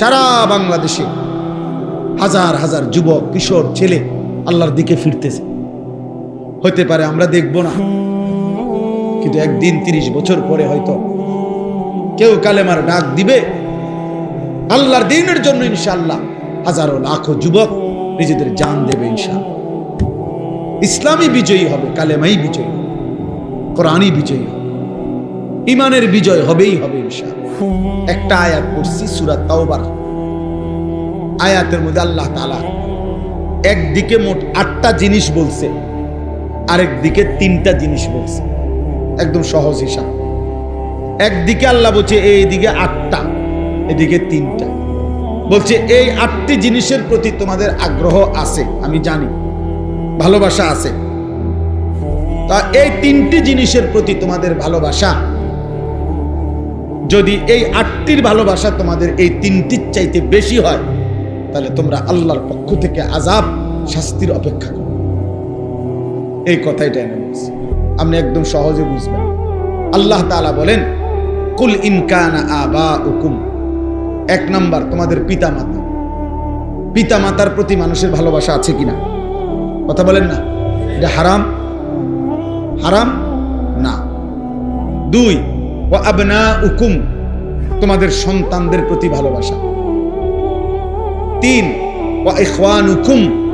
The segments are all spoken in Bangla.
সারা বাংলাদেশে হাজার হাজার যুবক, কিশোর, ছেলে আল্লাহর দিকে ফিরতেছে। হতে পারে আমরা দেখব না, কিন্তু একদিন তিরিশ বছর পরে হয়তো কেউ কালেমার ডাক দিবে, আল্লাহর দিনের জন্য ইনশাআল্লাহ হাজারো লাখো যুবক নিজেদের জান দেবে ইনশাআল্লাহ। ইসলামী বিজয়ী হবে, কালেমাই বিজয়ী কোরআনই বিজয়ী হবে। ইমানের বিজয় হবেই। হবে একটা আয়াত পড়ছি সুরাত তাওবার। আয়াতের মধ্যে আল্লাহ তাআলা একদিকে মোট আটটা জিনিস বলছে আরেক দিকে তিনটা জিনিস বলছে। একদম সহজ হিসাব। একদিকে আল্লাহ বলছে, এইদিকে আটটা, এদিকে তিনটা। বলছে, এই আটটি জিনিসের প্রতি তোমাদের আগ্রহ আছে, আমি জানি। ভালোবাসা আছে। তা এই তিনটি জিনিসের প্রতি তোমাদের ভালোবাসা যদি এই আটটির ভালোবাসা তোমাদের এই তিনটির চাইতে বেশি হয়, তাহলে তোমরা আল্লাহর পক্ষ থেকে আজাব শাস্তির অপেক্ষা করো। এই কথাইটা এনে বলছি আপনি একদম সহজে বুঝবেন। আল্লাহ তাআলা বলেন, কুল ইনকানা আবা উকুম এক নাম্বার, তোমাদের পিতা মাতা পিতা মাতার প্রতি মানুষের ভালোবাসা আছে কিনা? কথা বলেন না। এটা হারাম? হারাম? না। দুই ও আবনা উকুম তোমাদের সন্তানদের প্রতি ভালোবাসা। তিন ও উকুম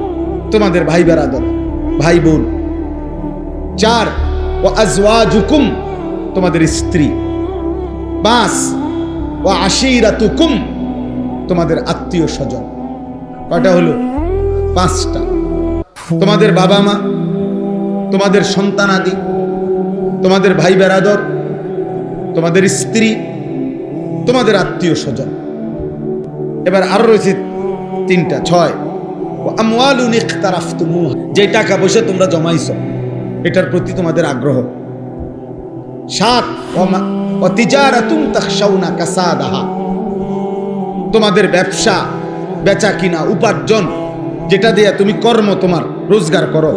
তোমাদের ভাই বেরাদর ভাই বোন চার ও আজওয়াজ হুকুম তোমাদের স্ত্রী। পাঁচ ও আশিরাতুকুম, তোমাদের আত্মীয় স্বজন। কয়টা হলো? পাঁচটা। তোমাদের বাবা মা, তোমাদের সন্তানাদি, তোমাদের ভাই বেরাদর তোমাদের স্ত্রী, তোমাদের আত্মীয় স্বজন। এবার আরও রয়েছে তিনটা, ছয়। যে টাকা পয়সা তোমরা জমাইছ, এটার প্রতি তোমাদের আগ্রহ। সাত তোমাদের ব্যবসা, বেচা কিনা, উপার্জন, যেটা দিয়ে তুমি কর্ম তোমার রোজগার করো,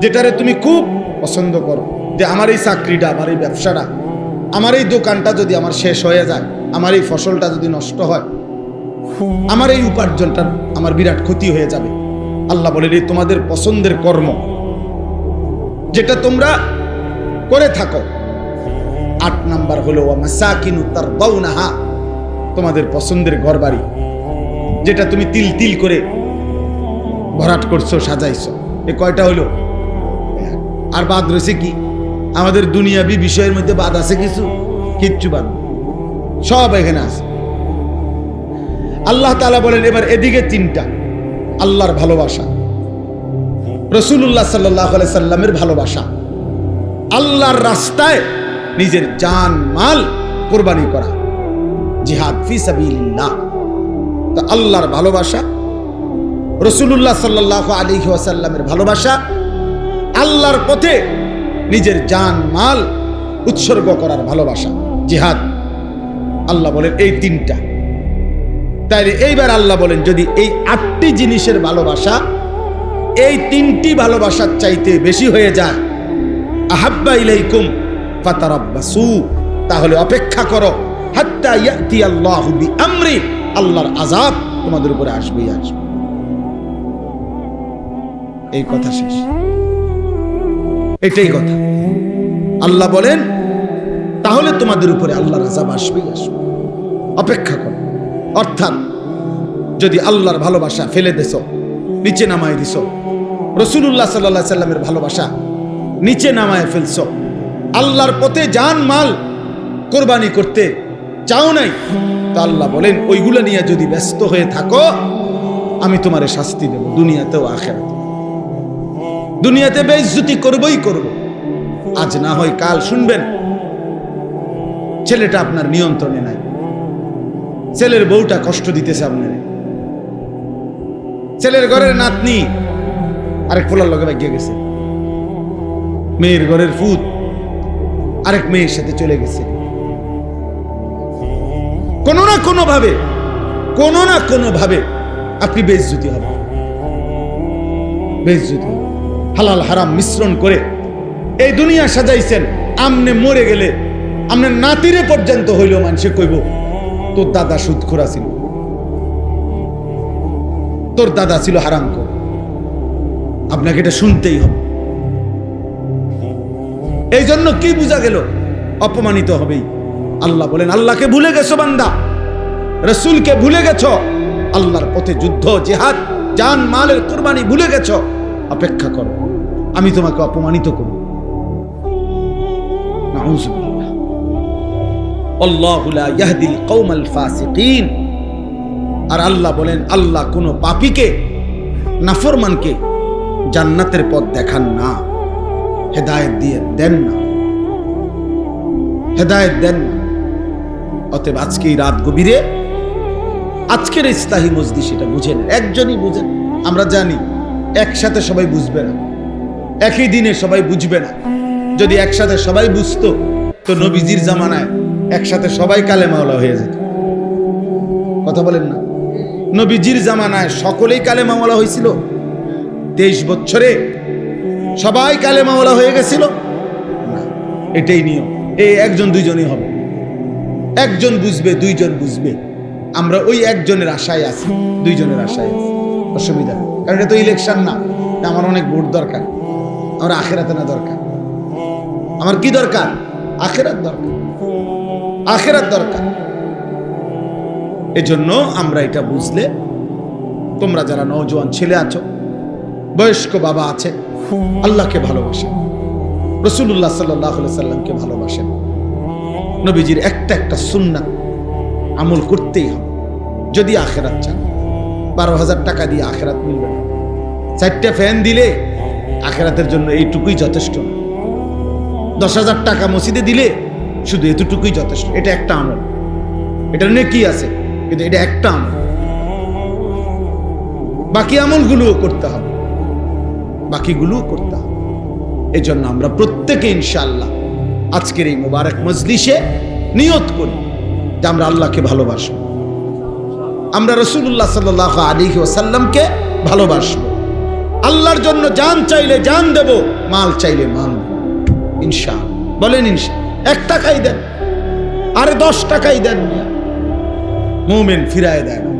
যেটারে তুমি খুব পছন্দ করো, যে আমার এই চাকরিটা, আমার এই ব্যবসাটা আমার এই দোকানটা যদি আমার শেষ হয়ে যায়, আমার এই ফসলটা যদি নষ্ট হয়, আমার এই উপার্জনটা আমার বিরাট ক্ষতি হয়ে যাবে। আল্লাহ বলেন, এই তোমাদের পছন্দের কর্ম, যেটা তোমরা করে থাকো, আট নাম্বার হলো তার বাউনাহা তোমাদের পছন্দের ঘর বাড়ি যেটা তুমি তিল তিল করে ভরাট করছ, সাজাইছো। এ কয়টা হলো? আর বাদ রয়েছে কি? আমাদের দুনিয়াবি বিষয়ের মধ্যে বাদ আছে কিছু? কিচ্ছু বাদ সব এখানে আছে। আল্লাহ তাআলা বলেন, এবার এদিকে তিনটা। আল্লাহর ভালোবাসা। রসুল্লাহ সাল্লাহ সাল্লামের ভালোবাসা। আল্লাহর রাস্তায় নিজের জান, মাল কোরবানি করা। জিহাদ ফি সাবিলিল্লাহ। তা আল্লাহর ভালোবাসা রসুল্লাহ সাল্লাহ আলী ওয়াসাল্লামের ভালোবাসা, আল্লাহর পথে নিজের জান, মাল উৎসর্গ করার ভালোবাসা, জিহাদ। আল্লাহ বলেন, এই তিনটা। তাইলে এইবার আল্লাহ বলেন, যদি এই আটটি জিনিসের ভালোবাসা, এই তিনটি ভালোবাসার চাইতে বেশি হয়ে যায়, আহাব্বা ইলাইকুম ফাতারাব্বাসু, তাহলে অপেক্ষা করো, হাত্তা ইয়াতি আল্লাহু বিআমরি, আল্লাহর আযাব তোমাদের উপরে আসবেই আসবে। এই কথা শেষ। এটাই কথা। আল্লাহ বলেন, তাহলে তোমাদের উপরে আল্লাহর আযাব আসবেই আসবে। অপেক্ষা করো। অর্থাৎ, যদি আল্লাহর ভালোবাসা ফেলে দেছ, নিচে নামায় দিছ রসুল্লাহ সাল্লাহ সাল্লামের ভালোবাসা নিচে নামায় ফেলছ, আল্লাহর পথে জান মাল কোরবানি করতে চাও নাই, তা আল্লাহ বলেন, ওইগুলো নিয়ে যদি ব্যস্ত হয়ে থাকো, আমি তোমারে শাস্তি দেব দুনিয়াতেও আখেরাতে। দুনিয়াতে বেইজ্জতি করবই করব। আজ না হয় কাল, শুনবেন? ছেলেটা আপনার নিয়ন্ত্রণে নাই। ছেলের বউটা কষ্ট দিতেছে আপনার। ছেলের ঘরের নাতনি আরেক ফোলার লগে গিয়ে গেছে। মেয়ের ঘরের ফুত আরেক মেয়ের সাথে চলে গেছে। কোনো না কোনো ভাবে কোনো না কোনো ভাবে আপনি বেজ্জুতি হবে বেজ্জুতি হবে। হালাল হারাম মিশ্রণ করে এই দুনিয়া সাজাইছেন। আমনে মরে গেলে আমনে নাতিরে পর্যন্ত হইল মানুষে কইব, তোর দাদা সুদ খোরা ছিল তোর দাদা ছিল হারাম কর আপনাকে এটা শুনতেই হবে। এই জন্য কি বোঝা গেল? অপমানিত হবেই। আল্লাহ বলেন, আল্লাহকে ভুলে গেছো বান্দা। রসুলকে ভুলে গেছ। আল্লাহর পথে যুদ্ধ, জেহাদ, জান, মালের কোরবানি ভুলে গেছ। অপেক্ষা করো। আমি তোমাকে অপমানিত করব। আর আল্লাহ বলেন, আল্লাহ কোন পাপীকে, নাফরমানকে জান্নাতের পথ দেখান না। হেদায়েত দিয়ে দেন না। হেদায়েত দেন না। অতএব আজকে এই রাত গভীরে, আজকের ইস্তাহি মজদি সেটা বুঝেন। একজনই বুঝেন। আমরা জানি, একসাথে সবাই বুঝবে না। একই দিনে সবাই বুঝবে না। যদি একসাথে সবাই বুঝতো, তো নবীজির জামানায় একসাথে সবাই কালে কালেমাওয়ালা হয়ে যেত। কথা বলেন না। নবীজির জামানায় সকলেই কালে কালেমাওয়ালা হয়েছিল। তেইশ বছরে সবাই কালে কালেমাওয়ালা হয়ে গেছিল। না, এটাই নিয়ম। এই একজন দুইজনই হবে। একজন বুঝবে, দুইজন বুঝবে। আমরা ওই একজনের আশায় আছি, দুইজনের আশায় আছি। অসুবিধা। কারণ এটা তো ইলেকশন না। আমার অনেক ভোট দরকার। আমার আখেরাতে না দরকার। আমার কি দরকার? আখেরাত দরকার। আখেরাত দরকার। এজন্য আমরা এটা বুঝলে তোমরা যারা নওজোয়ান ছেলে আছো, বয়স্ক বাবা আছে, আল্লাহকে ভালোবাসেন। রসুল্লাহ সাল্লাহ সাল্লামকে ভালোবাসেন। নবীজির একটা একটা সুন্না আমল করতেই হবে। যদি আখেরাত চান, বারো হাজার টাকা দিয়ে আখেরাত মিলবে না। চারটা ফ্যান দিলে আখেরাতের জন্য এইটুকুই যথেষ্ট। দশ হাজার টাকা মসজিদে দিলে শুধু এতটুকুই যথেষ্ট। এটা একটা আমল। এটা নিয়ে কি আছে? কিন্তু এটা একটা আমল। বাকি আমলগুলোও করতে হবে। বাকিগুলোও করতে হবে। এই জন্য আমরা প্রত্যেকে ইনশাআল্লাহ আজকের এই মোবারক মজলিসে নিয়ত করি যে আমরা আল্লাহকে ভালোবাসবো। আমরা রসুল্লাহ সাল্লাহ আলী ওসাল্লামকে ভালোবাসবো। আল্লাহর জন্য জান চাইলে জান দেব, মাল চাইলে মাল ইনশা বলেন ইনশা এক টাকাই দেন, আরে দশ টাকাই দেন মোমেন ফিরায় দেয় না।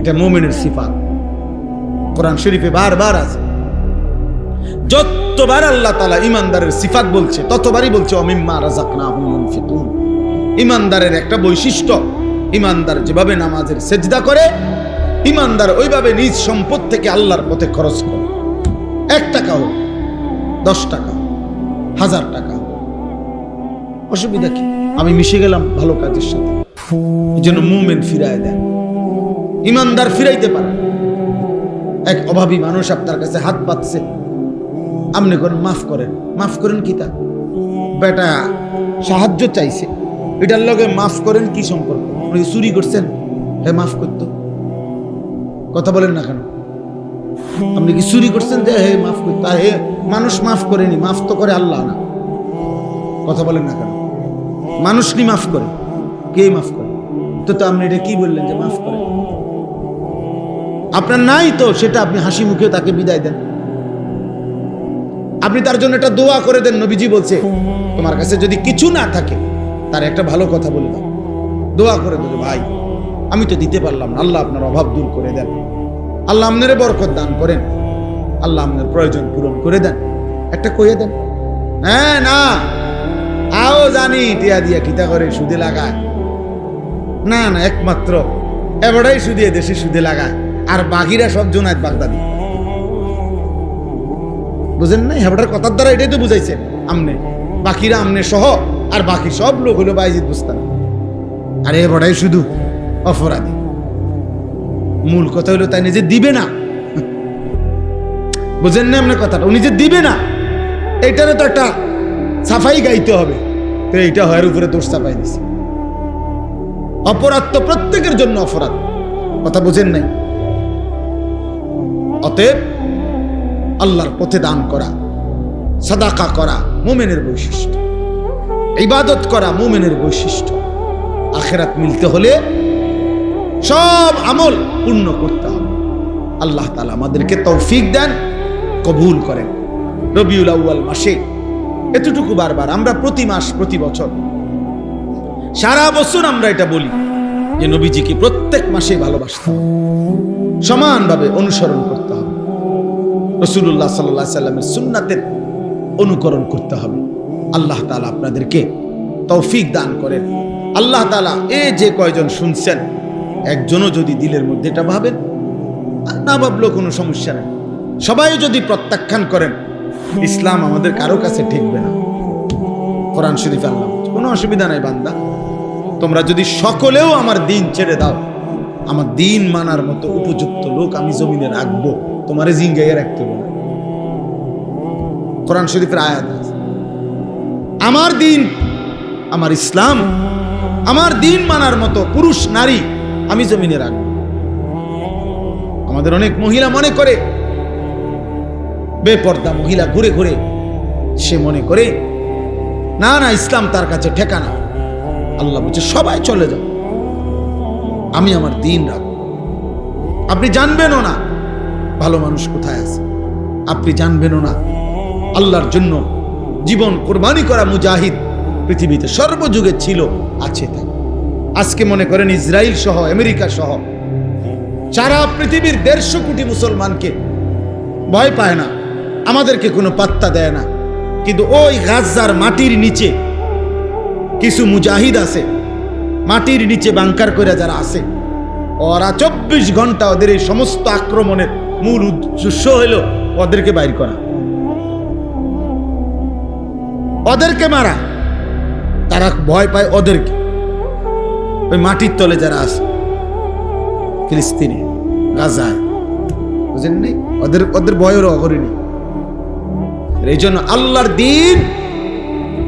এটা মোমেনের সিফাত। কোরআন শরীফে বারবার আছে। যতবার আল্লাহ তালা ইমানদারের সিফাত বলছে, ততবারই বলছে, অমিম্মা রাজাকনা হুম ইমানদারের একটা বৈশিষ্ট্য ইমানদার যেভাবে নামাজের সেজদা করে ইমানদার ওইভাবে নিজ সম্পদ থেকে আল্লাহর পথে খরচ করে। এক টাকা হোক দশ টাকা, হাজার টাকা। অসুবিধা কি? আমি মিশে গেলাম ভালো কাজের সাথে। যেন মুমেন ফিরায় দেন। ইমানদার ফিরাইতে পারে। এক অভাবী মানুষ আপনার কাছে হাত পাচ্ছে আপনি করেন মাফ করেন। মাফ করেন কি তা? বেটা, সাহায্য চাইছে। এটার লগে মাফ করেন কি সম্পর্ক? চুরি করছেন। হ্যাঁ মাফ করতো। কথা বলেন না কেন? আপনি কি চুরি করছেন? যে হে, মাফ করতো আর হে, মানুষ মাফ করেনি, মাফ তো করে আল্লাহ না। কথা বলেন না কেন? মানুষ কি মাফ করে? কে মাফ করে? তো তো আপনি এটা কি বললেন যে মাফ করে? আপনার নাই তো, সেটা আপনি হাসি মুখে তাকে বিদায় দেন। আপনি তার জন্য একটা দোয়া করে দেন, নবীজি বলছে, তোমার কাছে যদি কিছু না থাকে, তার একটা ভালো কথা বলে দাও। দোয়া করে দেবে, ভাই, আমি তো দিতে পারলাম না, আল্লাহ আপনার অভাব দূর করে দেন। আল্লাহ আপনার বরকত দান করেন। আল্লাহ আপনার প্রয়োজন পূরণ করে দেন। একটা কয়ে দেন। হ্যাঁ না। আও জানি টিয়া দিয়া কিতা করে সুদে লাগায়। না না, একমাত্র। এবারটাই সুদে, দেশে সুদে লাগায়। আর বাকিরা সব জোনায় বাগদাদি। বুঝেন না হেবাটার কথার দ্বারা এটাই তো বুঝাইছেন আমনে। বাকিরা আমনে সহ, আর বাকি সব লোক হলো বাইজিদ বুঝতাম আরে বড়াই শুধু অপরাধী। মূল কথা হলো তাই নিজে দিবে না। বুঝেন না আপনার কথাটা উনি যে দিবে না। এইটারও তো একটা সাফাই গাইতে হবে। তো এইটা হয়ের উপরে দোষ চাপাই দিছে। অপরাধ তো প্রত্যেকের জন্য অপরাধ। কথা বুঝেন নাই? অতএব আল্লাহর পথে দান করা, সাদাকা করা মোমেনের বৈশিষ্ট্য। ইবাদত করা মোমেনের বৈশিষ্ট্য। আখেরাত মিলতে হলে সব আমল পূর্ণ করতে হবে। আল্লাহ তালা আমাদেরকে তৌফিক দেন, কবুল করেন। রবিউল আউয়াল মাসে এতটুকু বারবার আমরা প্রতি মাস, প্রতি বছর সারা বছর আমরা এটা বলি যে নবীজিকে প্রত্যেক মাসে ভালোবাসতে হবে, সমানভাবে অনুসরণ করতে হবে। রসুল্লাহ সাল্লাহ সাল্লামের সুন্নাতের অনুকরণ করতে হবে। আল্লাহ তালা আপনাদেরকে তৌফিক দান করেন। আল্লাহ তালা এ যে কয়জন শুনছেন একজনও যদি দিলের মধ্যে এটা ভাবেন না ভাবলেও কোনো সমস্যা নেই। সবাই যদি প্রত্যাখ্যান করেন, ইসলাম আমাদের কারও কাছে ঠেকবে না। কোরআন শরীফ আল্লাহ কোনো অসুবিধা নাই বান্দা। তোমরা যদি সকলেও আমার দিন ছেড়ে দাও, আমার দিন মানার মতো উপযুক্ত লোক আমি জমিনে রাখব, তোমারে জিঙ্গাইয়ে রাখতে হবে কোরআন শরীফের আয়াত আছে। আমার দিন, আমার ইসলাম, আমার দিন মানার মতো পুরুষ নারী আমি জমিনে রাখব। আমাদের অনেক মহিলা মনে করে। বেপর্দা মহিলা ঘুরে ঘুরে সে মনে করে, না না, ইসলাম তার কাছে ঠেকানা। আল্লাহ বলছে, সবাই চলে যাও। আমি আমার দিন রাখব। আপনি জানবেনও না ভালো মানুষ কোথায় আছে। আপনি জানবেনও না আল্লাহর জন্য জীবন কোরবানি করা মুজাহিদ পৃথিবীতে সর্বযুগে ছিল, আছে তাই। আজকে মনে করেন ইসরায়েল সহ, আমেরিকা সহ, সারা পৃথিবীর দেড়শো কোটি মুসলমানকে ভয় পায় না, আমাদেরকে কোনো পাত্তা দেয় না। কিন্তু ওই গাজার মাটির নিচে কিছু মুজাহিদ আছে, মাটির নিচে বাংকার করে যারা আছে, ওরা চব্বিশ ঘণ্টা ওদের এই সমস্ত আক্রমণের মূল উদ্দেশ্য হইল ওদেরকে বাইর করা। ওদেরকে মারা, তারা ভয় পায় ওদেরকে। ওই মাটির তলে যারা আছে, ফিলিস্তিনে, গাজায় বুঝেন নাই ওদের ওদের ভয়েরও অগরিনী এই জন্য আল্লাহর দিন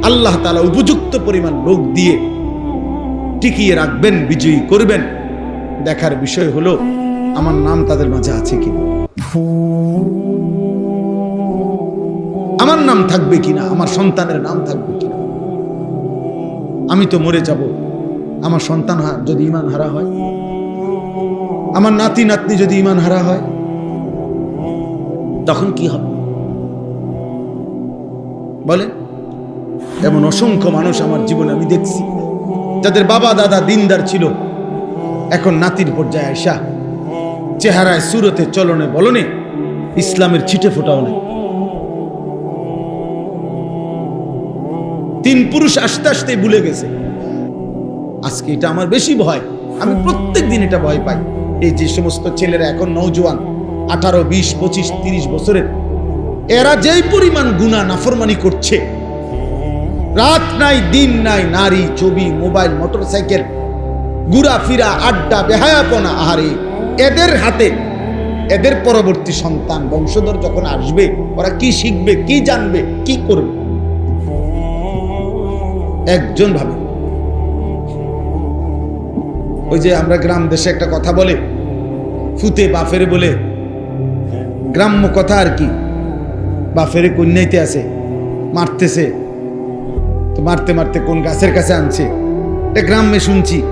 আল্লাহ তালা উপযুক্ত পরিমাণ লোক দিয়ে টিকিয়ে রাখবেন, বিজয়ী করবেন। দেখার বিষয় হলো, আমার নাম তাদের মাঝে আছে কি আমার নাম থাকবে কিনা আমার সন্তানের নাম থাকবে কিনা আমি তো মরে যাব। আমার সন্তান যদি ইমান হারা হয়, আমার নাতি নাতনি যদি ইমান হারা হয়, তখন কি হবে? বলেন, এমন অসংখ্য মানুষ আমার জীবনে আমি দেখছি, যাদের বাবা, দাদা, দিনদার ছিল। এখন নাতির পর্যায়ে আসা চেহারায়, সুরতে, চলনে, বলনে, ইসলামের ছিটে ফোটাও নেই। তিন পুরুষ আস্তে আস্তে ভুলে গেছে। আজকে এটা আমার বেশি ভয়। আমি প্রত্যেক দিন এটা ভয় পাই। এই যে সমস্ত ছেলেরা এখন নৌজওয়ান আঠারো, বিশ, পঁচিশ, তিরিশ বছরের, এরা যেই পরিমাণ গুণা নাফরমানি করছে, রাত নাই, দিন নাই, নারী, ছবি, মোবাইল, মোটরসাইকেল ঘুরা ফিরা আড্ডা, বেহায়াপনা, আহারে, এদের হাতে, এদের পরবর্তী সন্তান, বংশধর যখন আসবে, ওরা কি শিখবে, কি জানবে, কি করবে? একজন ভাবে। ওই যে আমরা গ্রাম দেশে একটা কথা বলে, ফুতে বাফেরে বলে, গ্রাম্য কথা আর কি। বাফেরে কন্যাইতে আছে, মারতেছে। তো মারতে মারতে কোন গাছের কাছে আনছে? এটা গ্রামে শুনছি।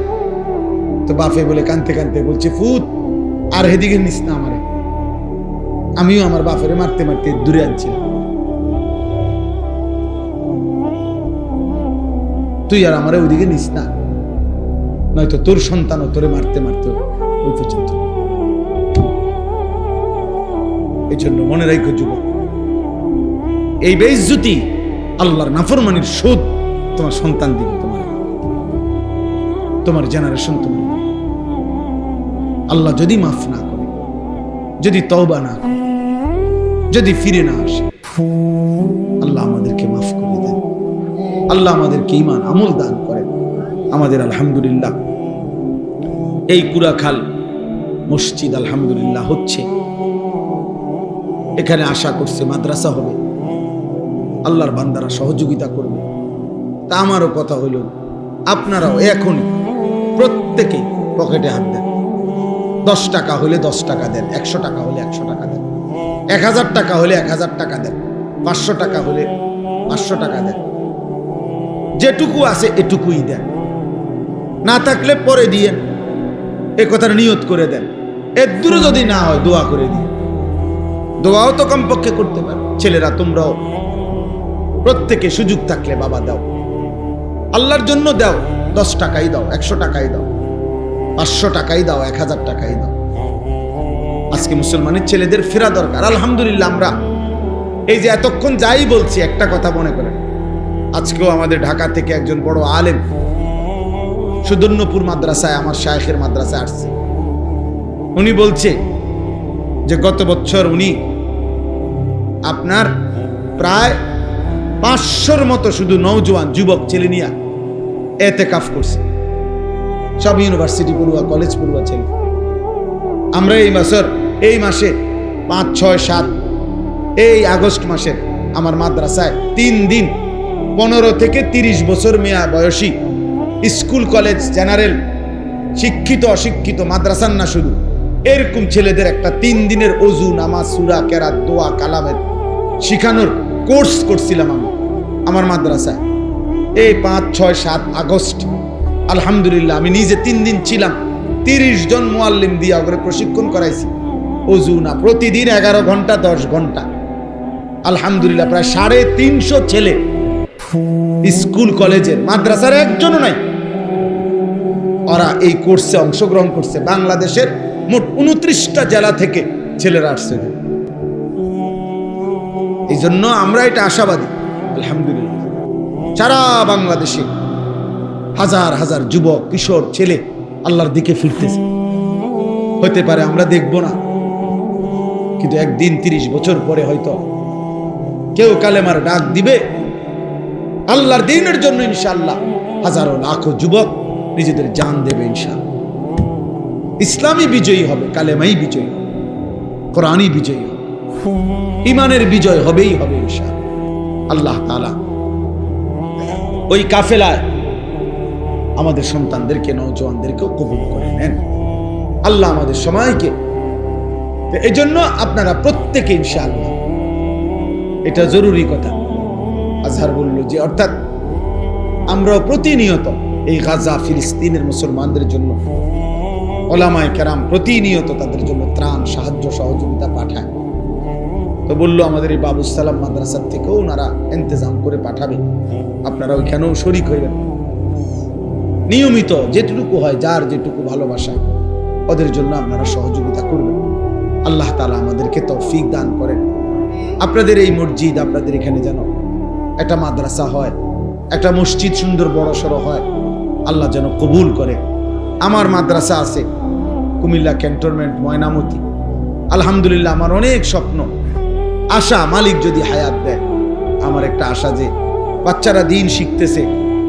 তো বাফে বলে কানতে কানতে বলছে, ফুত, আর হেদিকে নিস না আমারে। আমিও আমার বাফেরে মারতে মারতে দূরে আনছিলাম। তুই আর আমারে ওইদিকে নিস না। নয়তো তোর সন্তানও তোরে মারতে মারতে ওই পর্যন্ত। এই জন্য মনে রাখো যুবক, এই বেইজ্জতি আল্লাহর নাফরমানির সুদ তোমার সন্তান দিবে তোমার। তোমার জেনারেশন তোমার। আল্লাহ যদি মাফ না করে, যদি তওবা না করে, যদি ফিরে না আসে, আল্লাহ আমাদেরকে মাফ করে দেন। আল্লাহ আমাদেরকে ইমান আমল দান করেন। আমাদের আলহামদুলিল্লাহ এই কুড়াখাল মসজিদ, আলহামদুলিল্লাহ, হচ্ছে। এখানে আশা করছে মাদ্রাসা হবে। আল্লাহর বান্দারা সহযোগিতা করবে। তা আমারও কথা হইল, আপনারাও এখন প্রত্যেকে পকেটে হাত দেন। দশ টাকা হলে দশ টাকা দেন, একশো টাকা হলে একশো টাকা দেন। এক হাজার টাকা হলে এক হাজার টাকা দেন, পাঁচশো টাকা হলে পাঁচশো টাকা দেন। যেটুকু আছে এটুকুই দেন। না থাকলে পরে দিয়ে এ কথার নিয়ত করে দেন। এর দূরে যদি না হয়, দোয়া করে দিয়ে দোয়াও তো কমপক্ষে করতে পারো। ছেলেরা, তোমরাও। প্রত্যেকে সুযোগ থাকলে বাবা দাও। আল্লাহর জন্য দাও। দশ টাকাই দাও, একশো টাকাই দাও, পাঁচশো টাকাই দাও, এক হাজার টাকাই দাও। আজকে মুসলমানের ছেলেদের ফেরা দরকার। আলহামদুলিল্লাহ, আমরা এই যে এতক্ষণ যাই বলছি, একটা কথা মনে করেন। আজকেও আমাদের ঢাকা থেকে একজন বড় আলেম সুদর্ণপুর মাদ্রাসায় আমার শায়েখের মাদ্রাসায় আসছে। উনি বলছে যে গত বছর উনি আপনার প্রায় পাঁচশোর মতো শুধু নৌজওয়ান যুবক ছেলে নিয়ে এতে কাফ করছে। সব ইউনিভার্সিটি পড়ুয়া, কলেজ পড়ুয়া ছেলে। আমরা এই বছর, এই মাসে পাঁচ, ছয়, সাত, এই আগস্ট মাসে আমার মাদ্রাসায় তিন দিন পনেরো থেকে তিরিশ বছর মেয়া বয়সী স্কুল কলেজ জেনারেল, শিক্ষিত অশিক্ষিত মাদ্রাসার না শুধু। এরকম ছেলেদের একটা তিন দিনের অজু, নামাজ, সুরা, কেরাত, দোয়া, কালামের শিখানোর কোর্স করছিলাম আমি, আমার মাদ্রাসায়। এই পাঁচ, ছয়, সাত আগস্ট, আলহামদুলিল্লাহ আমি নিজে তিন দিন ছিলাম, তিরিশ জন মোয়াল্লিম দিয়ে ওগুলো প্রশিক্ষণ করাইছি। অজু না, প্রতিদিন এগারো ঘণ্টা, দশ ঘণ্টা। আলহামদুলিল্লাহ, প্রায় সাড়ে তিনশো ছেলে স্কুল, কলেজের, মাদ্রাসার একজনও নাই। ওরা এই কোর্সে অংশগ্রহণ করছে। বাংলাদেশের মোট উনত্রিশটা জেলা থেকে ছেলেরা আসছে। এই জন্য আমরা এটা আশাবাদী। আলহামদুলিল্লাহ। সারা বাংলাদেশে হাজার হাজার যুবক, কিশোর, ছেলে আল্লাহর দিকে ফিরতেছে। হতে পারে আমরা দেখব না। কিন্তু একদিন তিরিশ বছর পরে হয়তো কেউ কালেমার ডাক দিবে। আল্লাহর দিনের জন্য ইনশাআল্লাহ হাজারো লাখো যুবক নিজেদের জান দেবে ইনশাল ইসলামী বিজয়ী হবে, কালেমাই বিজয়ী হবে, কোরআনই বিজয়ী হবে। ইমানের বিজয় হবেই হবে ইনশাআল্লাহ। আল্লাহ তাআলা ওই কাফেলায় আমাদের সন্তানদেরকে, নৌজওয়ানদেরকেও কবুল করে নেন। আল্লাহ আমাদের সময়কে এই জন্য আপনারা প্রত্যেকে ইনশাআল্লাহ, এটা জরুরি কথা। আজহার বলল যে, অর্থাৎ আমরা প্রতিনিয়ত এই গাজা ফিলিস্তিনের মুসলমানদের জন্য। ওলামায় কেরাম প্রতিনিয়ত তাদের জন্য ত্রাণ, সাহায্য, সহযোগিতা পাঠায়। তো বলল, আমাদের এই বাবুস সালাম মাদ্রাসার থেকেও ওনারা ইন্তজাম করে পাঠাবে। আপনারা ওইখানেও শরিক হইবেন। নিয়মিত যেটুকু হয়, যার যেটুকু ভালোবাসা, ওদের জন্য আপনারা সহযোগিতা করবেন। আল্লাহ তালা আমাদেরকে তৌফিক দান করেন। আপনাদের এই মসজিদ, আপনাদের এখানে যেন একটা মাদ্রাসা হয়, একটা মসজিদ সুন্দর বড় সড়ো হয় আল্লাহ যেন কবুল করে। আমার মাদ্রাসা আছে, কুমিল্লা ক্যান্টনমেন্ট, ময়নামতি। আলহামদুলিল্লাহ, আমার অনেক স্বপ্ন। আশা মালিক যদি হায়াত দেয়, আমার একটা আশা যে বাচ্চারা দিন শিখতেছে,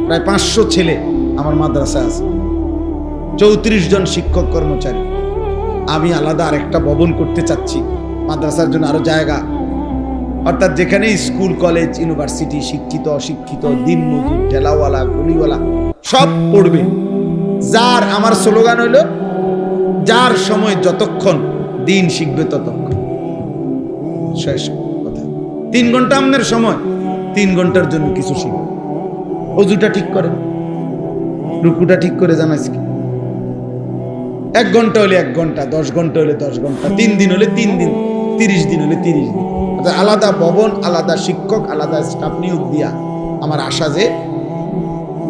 প্রায় পাঁচশো ছেলে আমার মাদ্রাসা আছে। চৌত্রিশ জন শিক্ষক কর্মচারী। আমি আলাদা আরেকটা ভবন করতে চাচ্ছি, মাদ্রাসার জন্য আরও জায়গা। অর্থাৎ যেখানে স্কুল, কলেজ, ইউনিভার্সিটি, শিক্ষিত, অশিক্ষিত দিন মজুর ঠেলাওয়ালা গলিওয়ালা সব পড়বে। যার আমার স্লোগান হইল, যার সময় যতক্ষণ দিন শিখবে ততক্ষণ। শেষ কথা। তিন ঘণ্টা আপনার সময়, তিন ঘণ্টার জন্য কিছু শিখবে। অজুটা ঠিক করে রুকুটা ঠিক করে জানাস কি এক ঘণ্টা হলে এক ঘণ্টা, দশ ঘণ্টা হলে দশ ঘণ্টা, তিন দিন হলে তিন দিন, তিরিশ দিন হলে তিরিশ দিন। আলাদা ভবন, আলাদা শিক্ষক, আলাদা স্টাফ নিয়োগ দিয়া আমার আশা যে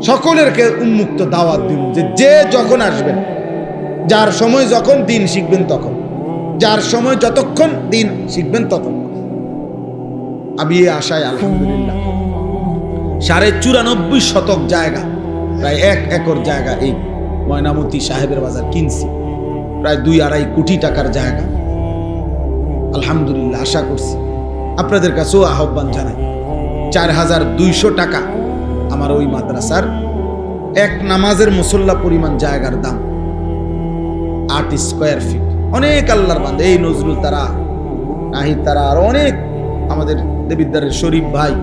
সকলেরকে উন্মুক্ত দাওয়াত দিন যে যে যখন আসবেন যার সময় যখন দিন শিখবেন তখন, যার সময় যতক্ষণ দিন শিখবেন ততক্ষণ। আমি এই আশায় আলহামদুলিল্লাহ, সাড়ে চুরানব্বই শতক জায়গা, প্রায় এক একর জায়গা এই ময়নামতি সাহেবের বাজার কিনছি, প্রায় দুই আড়াই কোটি টাকার জায়গা। আলহামদুলিল্লাহ, আশা করছি। আপনাদের কাছেও আহ্বান জানাই, চার হাজার দুইশো টাকা আমার ওই মাদ্রাসার এক নামাজের মুসল্লা পরিমাণ জায়গার দাম। আট স্কোয়ার ফিট অনেক আল্লাহর বান্ধে এই নজরুল তারা, নাহিদ তারা, আর অনেক আমাদের দেবিদ্দারের শরীফ ভাই।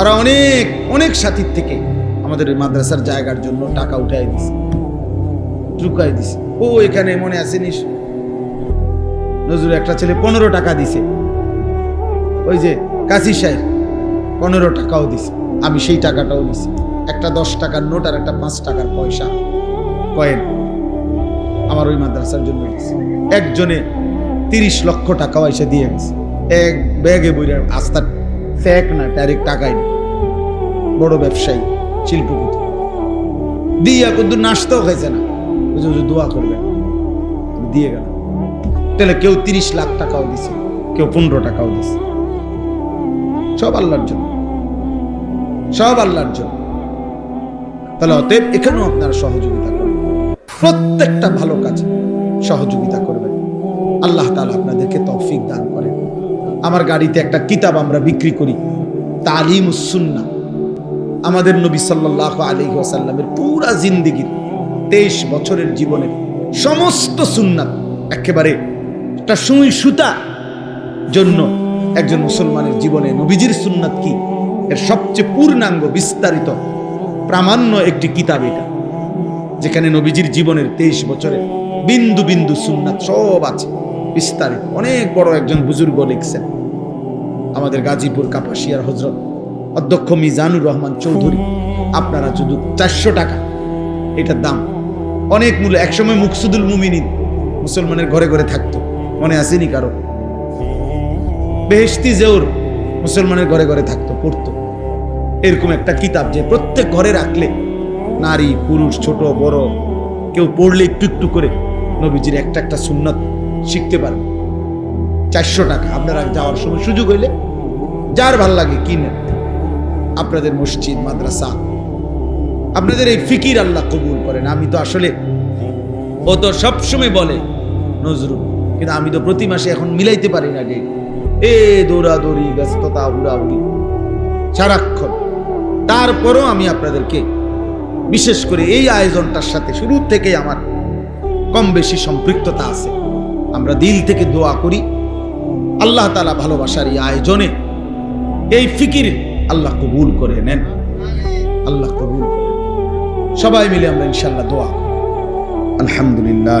ওরা অনেক অনেক সাথীর থেকে আমাদের মাদ্রাসার জায়গার জন্য টাকা উঠাই দিছে। চুকাই দিছে। ও এখানে মনে আছে নিস? নজরুল একটা ছেলে পনেরো টাকা দিছে। ওই যে কাশি সাহেব, পনেরো টাকাও দিছে। আমি সেই টাকাটাও দিছি একটা দশ টাকার নোট আর একটা পাঁচ টাকার পয়সা। কয়েন। আমার ওই মাদ্রাসার জন্য একজনে তিরিশ লক্ষ টাকাও এসে দিয়ে গেছে এক ব্যাগে বইরা আস্থা ফেক না ডাইরেক্ট টাকাই না। বড় ব্যবসায়ী, শিল্পপতি। দিয়া কিন্তু নাস্তাও খাইছে না। বুঝে বুঝে দোয়া করবেন। আমি দিয়ে গেলাম। তাহলে কেউ তিরিশ লাখ টাকাও দিছে, কেউ পনেরো টাকাও দিছে। সব আল্লাহর জন্য। সব আল্লাহর জন্য। তাহলে অতএব এখানেও আপনারা সহযোগিতা করবেন প্রত্যেকটা ভালো কাজে সহযোগিতা করবেন। আল্লাহ তাআলা আপনাদেরকে তৌফিক দান করেন। আমার গাড়িতে একটা কিতাব আমরা বিক্রি করি তালিম সুন্না আমাদের নবী সাল্লাল্লাহু আলাইহি ওয়াসাল্লামের পুরা জিন্দেগির তেইশ বছরের জীবনের সমস্ত সুন্নাত একেবারে একটা সুই সুতা জন্য একজন মুসলমানের জীবনে নবীজির সুন্নাত কি? এর সবচেয়ে পূর্ণাঙ্গ বিস্তারিত প্রামাণ্য একটি কিতাব এটা, যেখানে নবীজির জীবনের তেইশ বছরে বিন্দু বিন্দু সুন্নাত সব আছে, বিস্তারিত। অনেক বড় একজন বুজুর্গ লিখছেন, আমাদের গাজীপুর কাপাসিয়ার হজরত অধ্যক্ষ মিজানুর রহমান চৌধুরী, আপনারা যদি চারশো টাকা, এটার দাম। অনেক মূল্য, একসময় মুকসুদুল মুমিনিন মুসলমানের ঘরে ঘরে থাকতো, মনে আসেনি কারও? বেহেস্তি জেউর মুসলমানের ঘরে ঘরে থাকতো, পড়তো। এরকম একটা কিতাব যে প্রত্যেক ঘরে রাখলে নারী, পুরুষ, ছোট, বড়, কেউ পড়লে একটু একটু করে নবীজির একটা একটা সুন্নত শিখতে পারবে চারশো টাকা আপনারা যাওয়ার সময় সুযোগ হইলে যার ভালো লাগে কিনেন আপনাদের মসজিদ, মাদ্রাসা, আপনাদের এই ফিকির আল্লাহ কবুল করেন। আমি তো আসলে, ও তো সবসময় বলে, নজরুল, কিন্তু আমি তো প্রতি মাসে এখন মিলাইতে পারি না ডেট এ দৌড়াদৌড়ি, ব্যস্ততা উড়াউড়ি সারাক্ষণ। তারপরও আমি আপনাদেরকে বিশেষ করে এই আয়োজনটার সাথে শুরু থেকে আমার কম বেশি সম্পৃক্ততা আছে। আমরা দিল থেকে দোয়া করি। আল্লাহ তালা ভালোবাসার এই আয়োজনে এই ফিকির আল্লাহ কবুল করে নেন। আল্লাহ কবুল সবাই মিলে আমরা ইনশাল্লাহ দোয়া আলহামদুলিল্লাহ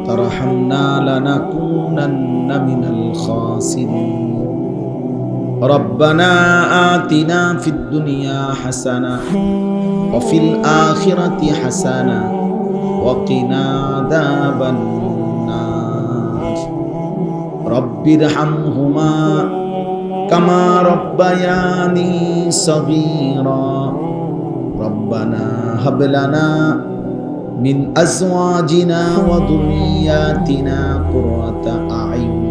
وترحمنا لنكونن من الخاسرين. ربنا آتنا في الدنيا حسنة وفي الآخرة حسنة وقنا عذاب النار. رب ارحمهما كما ربياني صغيرا. ربنا هب لنا من أزواجنا وذرياتنا قرة أعين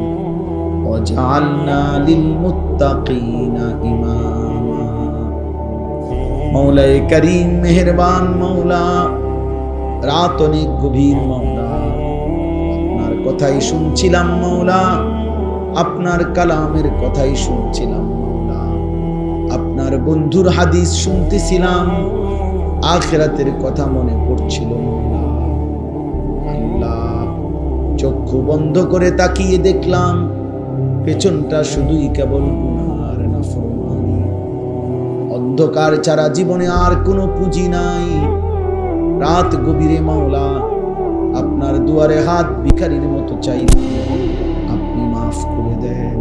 واجعلنا للمتقين إماما মুত্তাকিনা كريم مهربان করিম মেহেরবান মাওলা রাত গভীর মৌলা। আপনার কথাই শুনছিলাম মৌলা, আপনার কালামের কথাই শুনছিলাম মৌলা। আপনার বন্ধুর হাদিস শুনতেছিলাম আখেরাতের কথা মনে পড়ছিল চক্ষু বন্ধ করে তাকিয়ে দেখলাম, পেছনটা শুধুই কেবল অন্ধকার ছাড়া জীবনে আর কোনো পুঁজি নাই। রাত গভীরে মাওলা, আপনার দুয়ারে হাত ভিখারির মতো চাই আপনি মাফ করে দেন।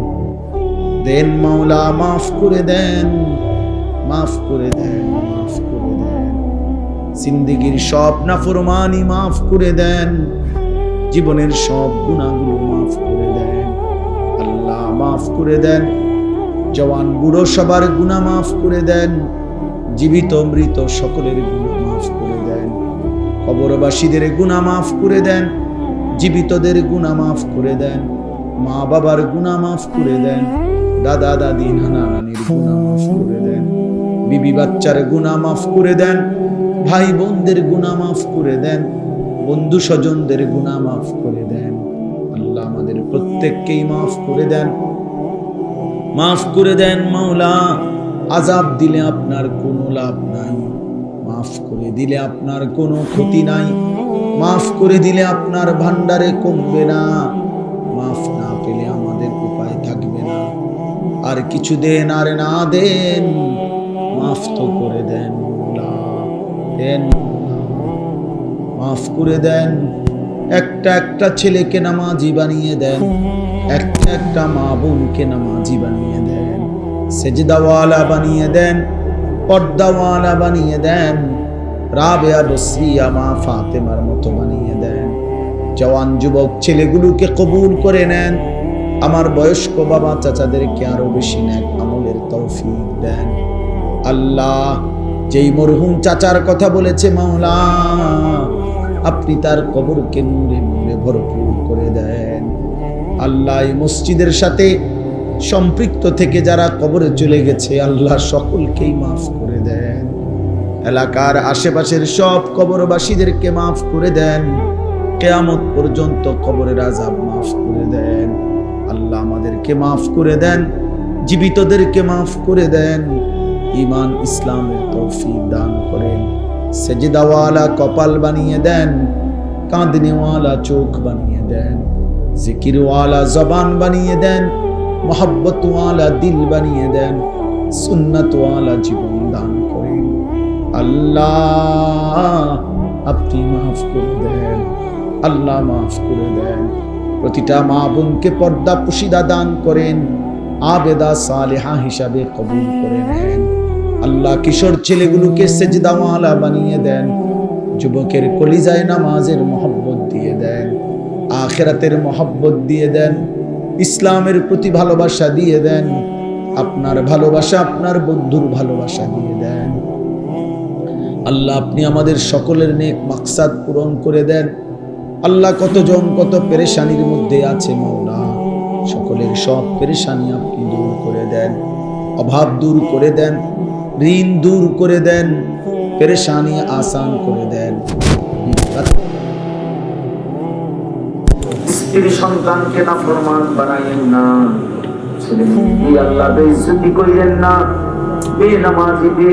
দেন মাওলা, মাফ করে দেন, মাফ করে দেন, মাফ জিন্দিগির সব নাফরমানি মাফ করে দেন জীবনের সব গুণাগুলো মাফ করে দেন আল্লাহ মাফ করে দেন জওয়ান বুড়ো সবার গুণা মাফ করে দেন জীবিত মৃত সকলের গুণা মাফ করে দেন কবরবাসীদের গুণা মাফ করে দেন জীবিতদের গুণা মাফ করে দেন মা বাবার গুণা মাফ করে দেন দাদা দাদি নানা নানির গুণা মাফ করে দেন বিবি বাচ্চার গুণা মাফ করে দেন ভাই বোনদের গুণা মাফ করে দেন বন্ধু স্বজনদের গুণা মাফ করে দেন। আল্লাহ আমাদের প্রত্যেককেই মাফ করে দেন। মাফ করে দেন মাওলা আজাব দিলে আপনার কোনো লাভ নাই। মাফ করে দিলে আপনার কোনো ক্ষতি নাই। মাফ করে দিলে আপনার ভান্ডারে কমবে না। মাফ না পেলে আমাদের উপায় থাকবে না। আর কিছু দেন আর না দেন, মাফ তো করে দেন। দেন, মাফ করে দেন। একটা একটা ছেলেকে নামাজি বানিয়ে দেন, একটা একটা মা বোনকে নামাজি বানিয়ে দেন, সেজদাওয়ালা বানিয়ে দেন, পর্দাওয়ালা বানিয়ে দেন, রাবেয়া বসরিয়া মা ফাতেমার মতো বানিয়ে দেন। জওয়ান যুবক ছেলেগুলোকে কবুল করে নেন। আমার বয়স্ক বাবা চাচাদেরকে আরও বেশি নেক আমলের তৌফিক দেন। আল্লাহ যেই মরহুম চাচার কথা বলেছে মাওলা, আপনি তার কবরকে নূরে নূরে ভরপুর করে দেন। আল্লাহ মসজিদের সাথে সম্পৃক্ত থেকে যারা কবরে চলে গেছে, আল্লাহ সকলকেই মাফ করে দেন। এলাকার আশেপাশের সব কবরবাসীদেরকে মাফ করে দেন। কেয়ামত পর্যন্ত কবরের আজাব মাফ করে দেন। আল্লাহ আমাদেরকে মাফ করে দেন, জীবিতদেরকে মাফ করে দেন। ইমান ইসলামের তৌফিক দান করেন সেজদাওয়ালা কপাল বানিয়ে দেন কাঁদনেওয়ালা চোখ বানিয়ে দেন জিকিরওয়ালা জবান বানিয়ে দেন মোহাব্বতওয়ালা দিল বানিয়ে দেন সুন্নতওয়ালা জীবন দান করেন আল্লাহ আপনি মাফ করে দেন আল্লাহ মাফ করে দেন প্রতিটা মা বোনকে পর্দা পুশিদা দান করেন আবেদা সালেহা হিসাবে কবুল করে নেন আল্লাহ কিশোর ছেলেগুলোকে সেজদাওয়ালা বানিয়ে দেন, যুবকের কলিজায় নামাজের মহব্বত দিয়ে দেন, আখেরাতের মহব্বত দিয়ে দেন, ইসলামের প্রতি ভালোবাসা দিয়ে দেন, আপনার ভালোবাসা আপনার বন্ধুর ভালোবাসা দিয়ে দেন। আল্লাহ আপনি আমাদের সকলের নেক মাকসাদ পূরণ করে দেন। আল্লাহ কতজন কত পেরেশানির মধ্যে আছে মৌলা সকলের সব পেরেশানি আপনি দূর করে দেন, অভাব দূর করে দেন। ঋণ দূর করে দেন, পেরেশানি আসান করে দেন। স্ত্রী সন্তানকে না প্রমাণ বানাইয়েন না। ছেলে আল্লাহ করিলেন না? বে নামাজি, বে